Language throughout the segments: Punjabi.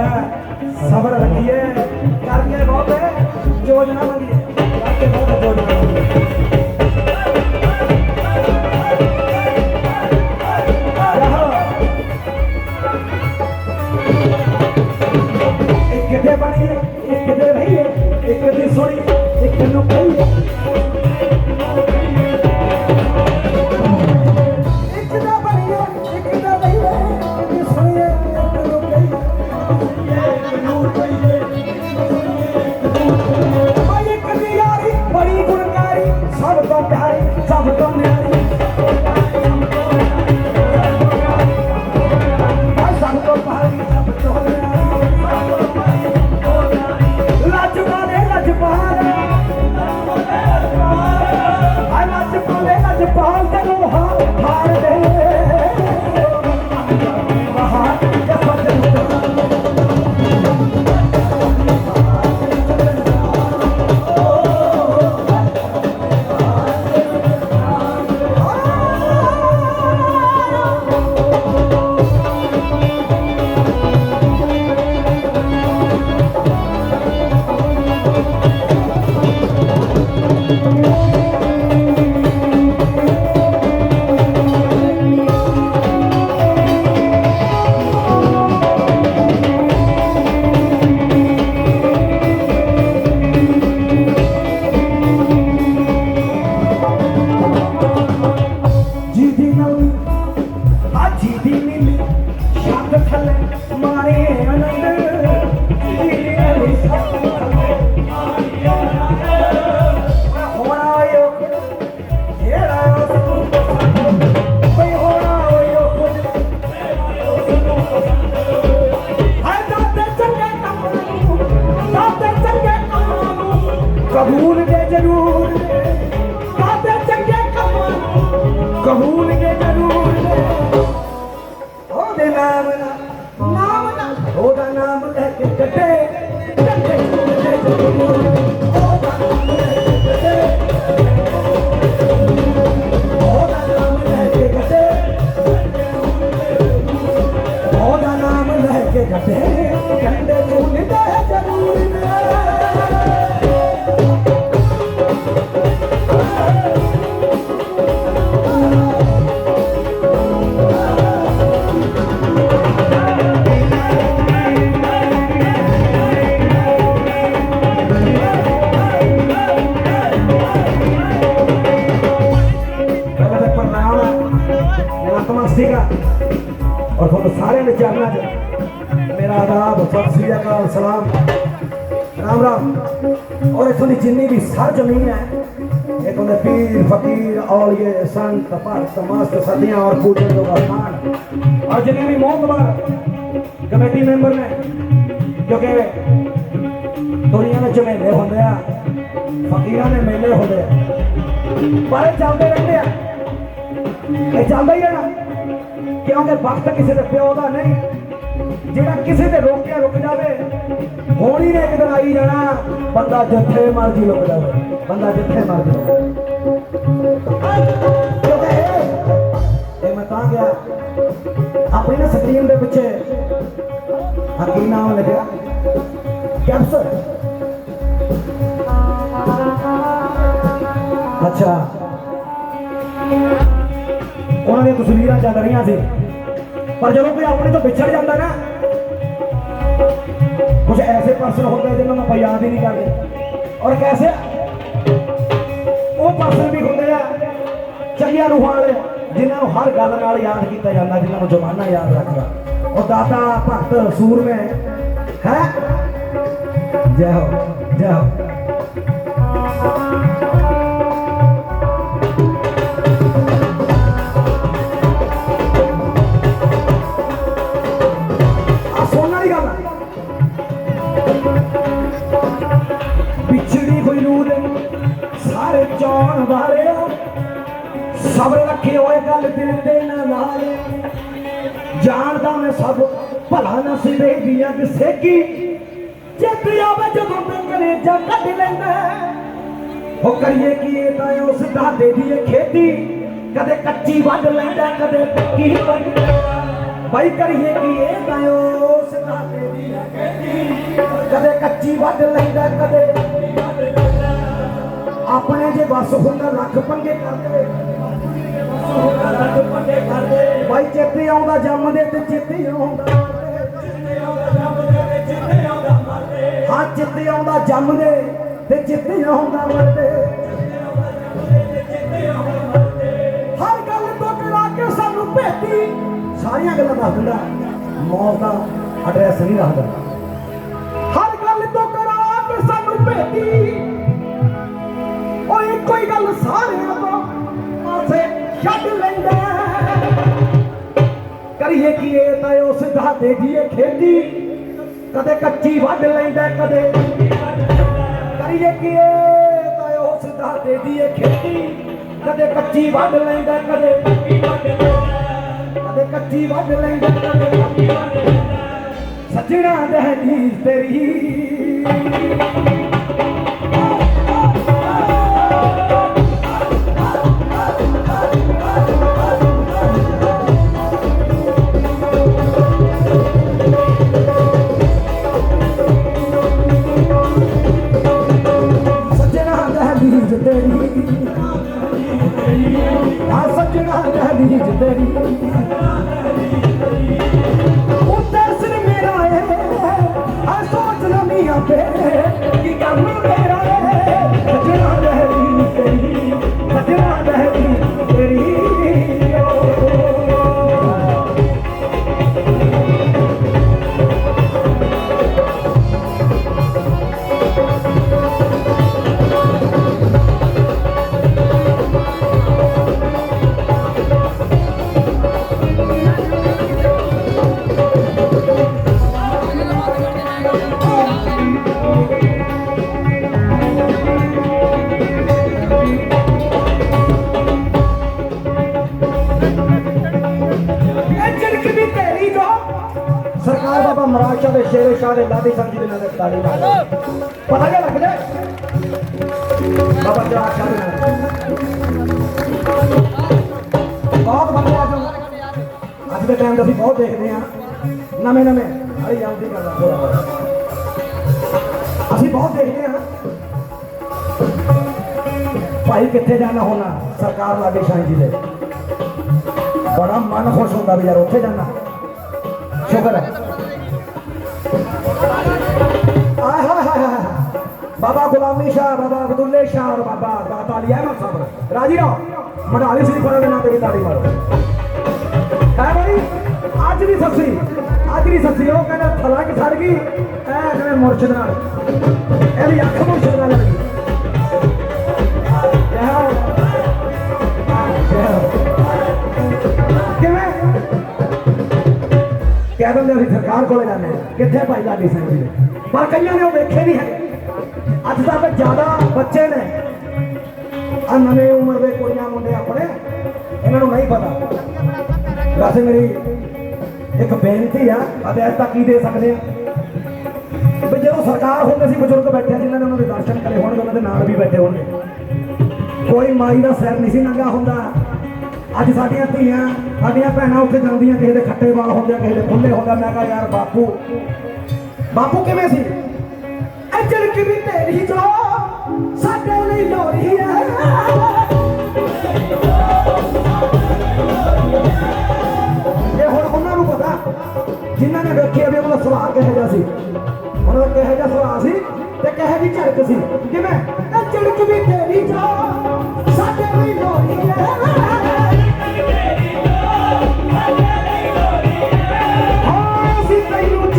ਜਿੰਨਾ ਦਿੱਤਾ ਹੈ, ਸਬਰ ਰੱਖੀਏ ਕਰਕੇ ਬਹੁਤੇ ਜੋਜ ਨਾ ਮੰਗੀਏ ਕਰਕੇ ਬਹੁਤੇ ਜੋਜ ਨਾ ਮੰਗੀਏ ਰਹੋ। ਇੱਕ ਦੇ ਬਣੀਏ ਇੱਕ ਦੇ ਰਹੀਏ ਇੱਕ ਨੂੰ ਕਬੂਲ ਕੇ ਸਤਿ ਸ੍ਰੀ ਅਕਾਲ ਸਲਾਮ। ਰਾਮ ਰਾਮ। ਔਰ ਇਥੋਂ ਦੀ ਜਿੰਨੀ ਵੀ ਸਰ ਜ਼ਮੀਨ ਹੈ ਇਥੋਂ ਦੇ ਪੀਰ, ਫਕੀਰ, ਔਲੀਏ, ਸੰਤ, ਭਗਤ, ਮਸਤ, ਸਦੀਆਂ ਔਰ ਪੂਜਨ ਜੋ ਸਥਾਨ ਔਰ ਜਿੰਨੇ ਵੀ ਮੋਹਤਬਰ ਕਮੇਟੀ ਮੈਂਬਰ ਨੇ ਕਿਉਂਕਿ ਦੁਨੀਆ ਵਿੱਚ ਮੇਲੇ ਹੁੰਦੇ ਆ, ਫਕੀਰਾਂ ਦੇ ਮੇਲੇ ਹੁੰਦੇ ਆ। ਪਰ ਇਹ ਚੱਲਦੇ ਰਹਿੰਦੇ ਆ। ਇਹ ਚੱਲਦਾ ਹੀ ਰਹਿਣਾ। ਕਿਉਂਕਿ ਵਕਤ ਕਿਸੇ ਦੇ ਪਿਓ ਦਾ ਨਹੀਂ। ਜਿਹੜਾ ਕਿਸੇ ਤੇ ਰੋਕਿਆ ਰੁਕ ਜਾਵੇ, ਹੋਣੀ ਨੇ ਇੱਕ ਦਿਨ ਆਈ ਜਾਣਾ। ਬੰਦਾ ਜਿੱਥੇ ਮਰਜ਼ੀ ਰੁਕ ਜਾਵੇ। ਬੰਦਾ ਜਿੱਥੇ ਮਰਜ਼ੀ ਇਹ ਮੈਂ ਤਾਂ ਗਿਆ ਆਪਣੀ ਨਾ ਸਕਰੀਨ ਦੇ ਪਿੱਛੇ ਆ ਕੀ ਨਾਮ ਲੱਗਿਆ ਕੈਪਸਰ ਅੱਛਾ। ਉਹਨਾਂ ਦੀਆਂ ਤਸਵੀਰਾਂ ਚੱਲ ਰਹੀਆਂ ਸੀ। ਪਰ ਜਦੋਂ ਕੋਈ ਆਪਣੇ ਤੋਂ ਵਿਛੜ ਜਾਂਦਾ ਨਾ ਕੁਝ ਐਸੇ ਪਰਸਨ ਹੁੰਦੇ ਜਿਹਨਾਂ ਨੂੰ ਆਪਾਂ ਯਾਦ ਹੀ ਨਹੀਂ ਕਰਦੇ ਔਰ ਕੈਸੇ ਉਹ ਪਰਸਨ ਵੀ ਹੁੰਦੇ ਆ ਚੰਗੀਆਂ ਰੂਹਾਂ ਵਾਲੇ ਜਿਨ੍ਹਾਂ ਨੂੰ ਹਰ ਗੱਲ ਨਾਲ ਯਾਦ ਕੀਤਾ ਜਾਂਦਾ ਜਿਨ੍ਹਾਂ ਨੂੰ ਜ਼ਮਾਨਾ ਯਾਦ ਰੱਖਦਾ ਉਹ ਦਾਤਾ ਭਗਤ ਸੂਰਮੇ ਹੈ ਜੈ ਹੋ ਜੈ ਵਿਛੜੀ ਦੇ ਸਾਰੇ ਚਾਉਣ ਵਾਲਿਓ, ਸਬਰ ਰੱਖੇ ਹੋਏ ਗੱਲ ਦਿਲ ਦੇ ਨਾ ਲਾਲੇ ਜਾਣਦਾ ਮੈਂ ਸਭ, ਭਲਾ ਨਸੀਬੇ ਦੀਆਂ ਕਿਸੇ ਕੀ ਜਿੱਤ ਆਵੇ ਜਦੋਂ ਮੈਂ ਕਲੇਜਾ ਕੱਢ ਲੈਂਦਾ ਉਹ ਕਰੀਏ ਕੀ ਇਹ ਤਾਂ ਉਸ ਦਾਦੇ ਦੀ ਖੇਤੀ? ਕਦੇ ਕੱਚੀ ਵੱਢ ਲੈਂਦਾ, ਕਦੇ ਪੱਕੀ ਵੱਢ ਬਾਈ ਕਰੀਏ ਕੀ ਇਹ ਤਾਂ ਉਸ ਦਾਤੇ ਦੀ ਆ ਕਦੇ ਕੱਚੀ ਵੱਢ ਲੈਂਦਾ, ਕਦੇ ਆਪਣੇ ਜੇ ਬਸ ਹੁੰਦਾ ਲੱਖ ਪੰਗੇ ਕਰਦੇ ਲੱਖ ਚੇਤੇ ਆਉਂਦਾ ਜੰਮਦੇ ਤੇ ਚੇਤੇ ਆਉਂਦਾ। ਹਾਂ, ਚੇਤੇ ਆਉਂਦਾ ਜੰਮਦੇ ਤੇ ਚੇਤੇ ਆਉਂਦਾ ਮਰਦੇ। ਹਰ ਗੱਲ ਤੋਂ ਕਰਾ ਕੇ ਸਾਨੂੰ ਭੇਤੀ। ਸਾਰੀਆਂ ਗੱਲਾਂ ਦੱਸ ਦਿੰਦਾ। ਮੌਤ ਦਾ ਐਡਰੈਸ ਨਹੀਂ ਰੱਖਦਾ। ਕੋਈ ਗੱਲ ਸਾਰਿਆਂ ਤੋਂ ਪਾਸੇ ਛੱਡ ਲੈਂਦਾ ਕਰੀਏ ਕੀ ਇਹ ਤਾਂ ਉਸ ਦਾਦੇ ਦੀ ਇਹ ਖੇਤੀ? ਕਦੇ ਕੱਚੀ ਵੱਢ ਲੈਂਦਾ, ਕਦੇ ਕਰੀਏ ਕੀ ਇਹ ਤਾਂ ਉਸ ਦਾਦੇ ਦੀ ਇਹ ਖੇਤੀ? ਕਦੇ ਕੱਚੀ ਵੱਢ ਲੈਂਦਾ, ਕਦੇ ਕਦੇ ਕੱਚੀ ਵੱਢ ਲੈਂਦਾ, ਕਦੇ ਪੱਕੀ ਵੱਢ ਸੱਜਣਾ ਦਹਦੀ ਤੇਰੀ। ਆ ਸੱਜਣਾ ਤੇਰੀ। ਸਰਕਾਰ ਸ਼ਾਹ ਦੇ ਸ਼ੇਰੇ ਸ਼ਾਹ ਦੇ ਲਾਡੀ ਸਾਹਿਬ ਜੀ ਦੇ ਨਾਂ ਤਾਲੀ ਮਾਰ ਪਤਾ ਕਿਆ ਲੱਗਦਾ ਬਾਬਾ ਜਵਾਹਰ ਸ਼ਾਹ ਬਹੁਤ ਬੰਦੇ ਆ ਜੋ ਅੱਜ ਦੇ ਟਾਈਮ 'ਚ ਅਸੀਂ ਬਹੁਤ ਦੇਖਦੇ ਆ ਨਵੇਂ ਨਵੇਂ, ਹਰੀ ਜਾਂਦੀ ਕਰਦਾ ਥੋੜਾ ਅਸੀਂ ਬਹੁਤ ਦੇਖਦੇ ਆ ਭਾਈ ਕਿੱਥੇ ਜਾਣਾ ਹੋਣਾ? ਸਰਕਾਰ ਲਾਗੇ ਸ਼ਾਹ ਜੀ ਦੇ। ਬੜਾ ਮਨ ਖੁਸ਼ ਹੁੰਦਾ ਵੀ ਯਾਰ ਉੱਥੇ ਜਾਣਾ। ਸ਼ੁਕਰ ਹੈ। ਬਾਬਾ ਗੁਲਾਮੀ ਸ਼ਾਹ, ਬਾਬਾ ਅਬਦੁੱਲੇ ਸ਼ਾਹ ਔਰ ਬਾਬਾ ਦਾਤਾ ਅਲੀ ਅਹਿਮਦ ਸਾਹਿਬ। ਰਾਜੀ ਰਹੋ? ਮਡਾਲੀ ਸਿੰਘ ਫਰਾਂ ਦੇ ਨਾਂ ਤੇ ਵੀ ਤਾੜੀ ਮਾਰੋ। ਹੈ ਬਈ, ਅੱਜ ਵੀ ਸੱਸੀ, ਅੱਜ ਵੀ ਸੱਸੀ, ਉਹ ਕਹਿੰਦਾ ਫਲਕ ਛੱਡ ਗਈ, ਐ ਕਹਿੰਦੇ ਮੁਰਸ਼ਿਦ ਨਾਲ। ਇਹਦੀ ਅੱਖ ਮੁਰਸ਼ਿਦ ਨਾਲ ਲੱਗੀ। ਕਿਵੇਂ? ਕਹਿ ਦਿੰਦੇ ਅਸੀਂ ਸਰਕਾਰ ਕੋਲੇ ਜਾਂਦੇ ਹਾਂ। ਕਿੱਥੇ ਭਾਈ ਲਾਡੀ ਸਿੰਘ ਜੀ ਪਰ ਕਈਆਂ ਨੇ ਉਹ ਵੇਖੇ ਨਹੀਂ ਹੈ ਅੱਜ ਤੱਕ ਜ਼ਿਆਦਾ ਬੱਚੇ ਨੇ। ਆ ਨਵੇਂ ਉਮਰ ਦੇ ਕੁੜੀਆਂ ਮੁੰਡੇ ਆਪਣੇ, ਇਹਨਾਂ ਨੂੰ ਨਹੀਂ ਪਤਾ। ਵੈਸੇ ਮੇਰੀ ਇੱਕ ਬੇਨਤੀ ਆ ਅਤੇ ਅੱਜ ਤੱਕ ਕੀ ਦੇ ਸਕਦੇ ਆ? ਵੀ ਜਦੋਂ ਸਰਕਾਰ ਹੁੰਦੇ ਸੀ, ਬਜ਼ੁਰਗ ਬੈਠੇ ਆ ਜਿਨ੍ਹਾਂ ਨੇ ਉਹਨਾਂ ਦੇ ਦਰਸ਼ਨ ਕਰੇ ਹੋਣਗੇ, ਉਹਨਾਂ ਦੇ ਨਾਲ ਵੀ ਬੈਠੇ ਹੋਣਗੇ। ਕੋਈ ਮਾਈ ਦਾ ਸਿਰ ਨਹੀਂ ਸੀ ਨੰਗਾ ਹੁੰਦਾ। ਅੱਜ ਸਾਡੀਆਂ ਧੀਆਂ, ਸਾਡੀਆਂ ਭੈਣਾਂ ਉੱਥੇ ਜਾਂਦੀਆਂ, ਕਿਸੇ ਦੇ ਖੱਟੇ ਵਾਲ ਹੁੰਦੇ ਕਿਸੇ ਦੇ ਖੁੱਲੇ ਹੁੰਦਾ ਮੈਂ ਕਹਾ, ਯਾਰ ਬਾਪੂ ਬਾਪੂ ਕਿਵੇਂ ਸੀ? ਅਜਲ ਵੀ ਤੇਰੀ ਜੋ ਸਾਡੇ ਲਈ ਲੋਰੀ ਹੈ। ਇਹ ਹੁਣ ਉਹਨਾਂ ਨੂੰ ਪਤਾ, ਜਿਨ੍ਹਾਂ ਨੇ ਵੇਖਿਆ ਵੀ ਉਹਦਾ ਸੁਭਾਅ ਕਿਹੋ ਜਿਹਾ ਸੀ। ਉਹਨਾਂ ਦਾ ਕਿਹੋ ਜਿਹਾ ਸੁਭਾਅ ਸੀ ਤੇ ਕਿਹੋ ਜਿਹੀ ਝੜਕ ਸੀ। ਕਿਵੇਂ? ਇਹ ਝੜਕ ਵੀ ਤੇਰੀ ਜੋ ਸਾਡੇ ਲਈ ਲੋਰੀ ਹੈ। ਹਾਂ, ਅਸੀਂ ਤੈਨੂੰ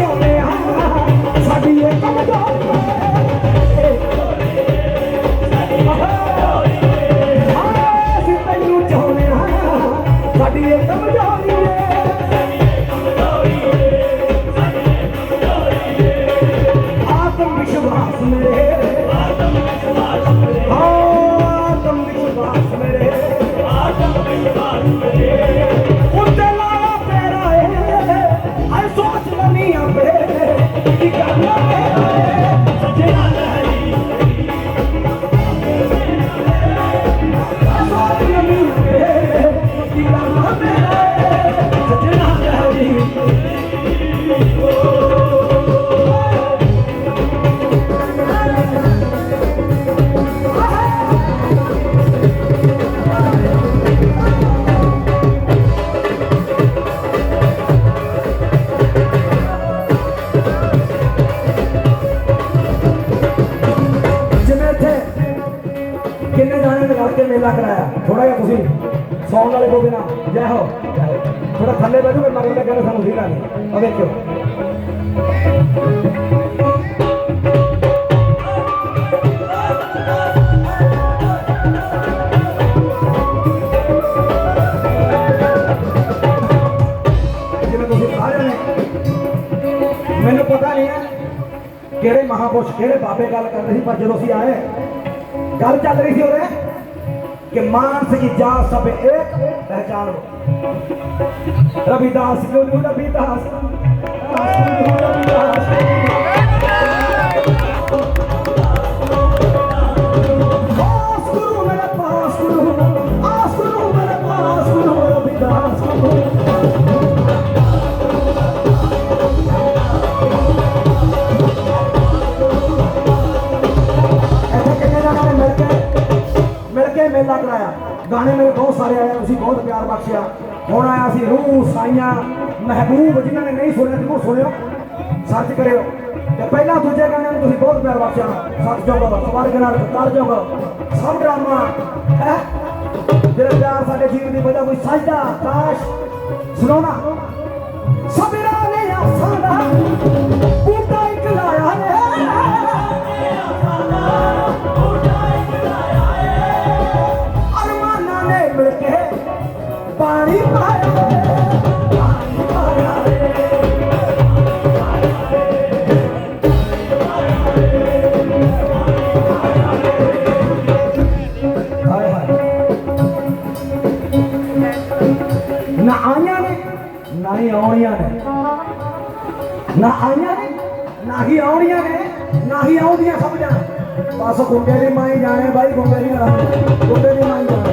ਆ ਵੇਖਿਓ ਜਿਵੇਂ ਤੁਸੀਂ ਸਾਰਿਆਂ ਮੈਨੂੰ ਪਤਾ ਨਹੀਂ ਹੈ ਕਿਹੜੇ ਮਹਾਪੁਰਸ਼ ਕਿਹੜੇ ਬਾਬੇ ਗੱਲ ਕਰ ਰਹੇ ਸੀ, ਪਰ ਜਦੋਂ ਅਸੀਂ ਆਏ ਗੱਲ ਚੱਲ ਰਹੀ ਸੀ ਉਹਦੇ ਕਿ ਮਾਨਸ ਕੀ ਜਾਤ ਸਭ ਇੱਕ ਪਹਿਚਾਨ ਰਵਿਦਾਸ ਕਿਉਂ ਨਹੀਂ ਰਵਿਦਾਸ। ਮਿਲ ਕਰਾਇਆ? ਗਾਣੇ ਮੇਰੇ ਬਹੁਤ ਸਾਰੇ ਆਏ, ਤੁਸੀਂ ਬਹੁਤ ਪਿਆਰ ਬਖਸ਼ਿਆ। ਹੁਣ ਆਇਆ ਸੀ ਰੂਹ ਸਾਈਆਂ। ਮਹਿਬੂਬ, ਜਿਨ੍ਹਾਂ ਨੇ ਨਹੀਂ ਸੁਣਿਆ, ਜ਼ਰੂਰ ਸੁਣਿਓ। ਸਰਚ ਕਰਿਓ। ਤੇ ਪਹਿਲਾਂ ਦੂਜੇ ਗਾਣੇ ਨੂੰ ਤੁਸੀਂ ਬਹੁਤ ਪਿਆਰ ਬਖਸ਼ਿਆ। ਸੱਚ ਜੋਗਾ ਸਵਾਰ ਨਾਲ ਕਰ ਜੋਗਾ ਸਭ ਡਰਾਮਾ। ਹੈ? ਜਿਹੜਾ ਪਿਆਰ ਸਾਡੇ ਜੀਵਨ ਦੀ ਵਜ੍ਹਾ ਕੋਈ ਸਜਦਾ ਕਾਸ਼ ਸੁਣਾਉਣਾ ਸਬਰਾ ਨੇ ਆਸਾਂ ਦਾ। ਆਉਣੀਆਂ ਨੇ। ਨਾ ਆਈਆਂ ਨੇ, ਨਾ ਹੀ ਆਉਣੀਆਂ ਨੇ, ਨਾ ਹੀ ਆਉਂਦੀਆਂ ਸਮਝਾਂ। ਬਸ ਗੁੰਡੇ ਦੀ ਮਾਈ ਜਾਣੇ ਬਾਈ, ਗੁੰਡੇ ਦੀ ਨਾ ਗੁੰਡੇ ਦੀ ਮਾਈ ਜਾਣੇ।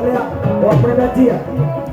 ਮਿਲ ਕੇ ਉਹਨੂੰ ਯਾਦ ਕਰ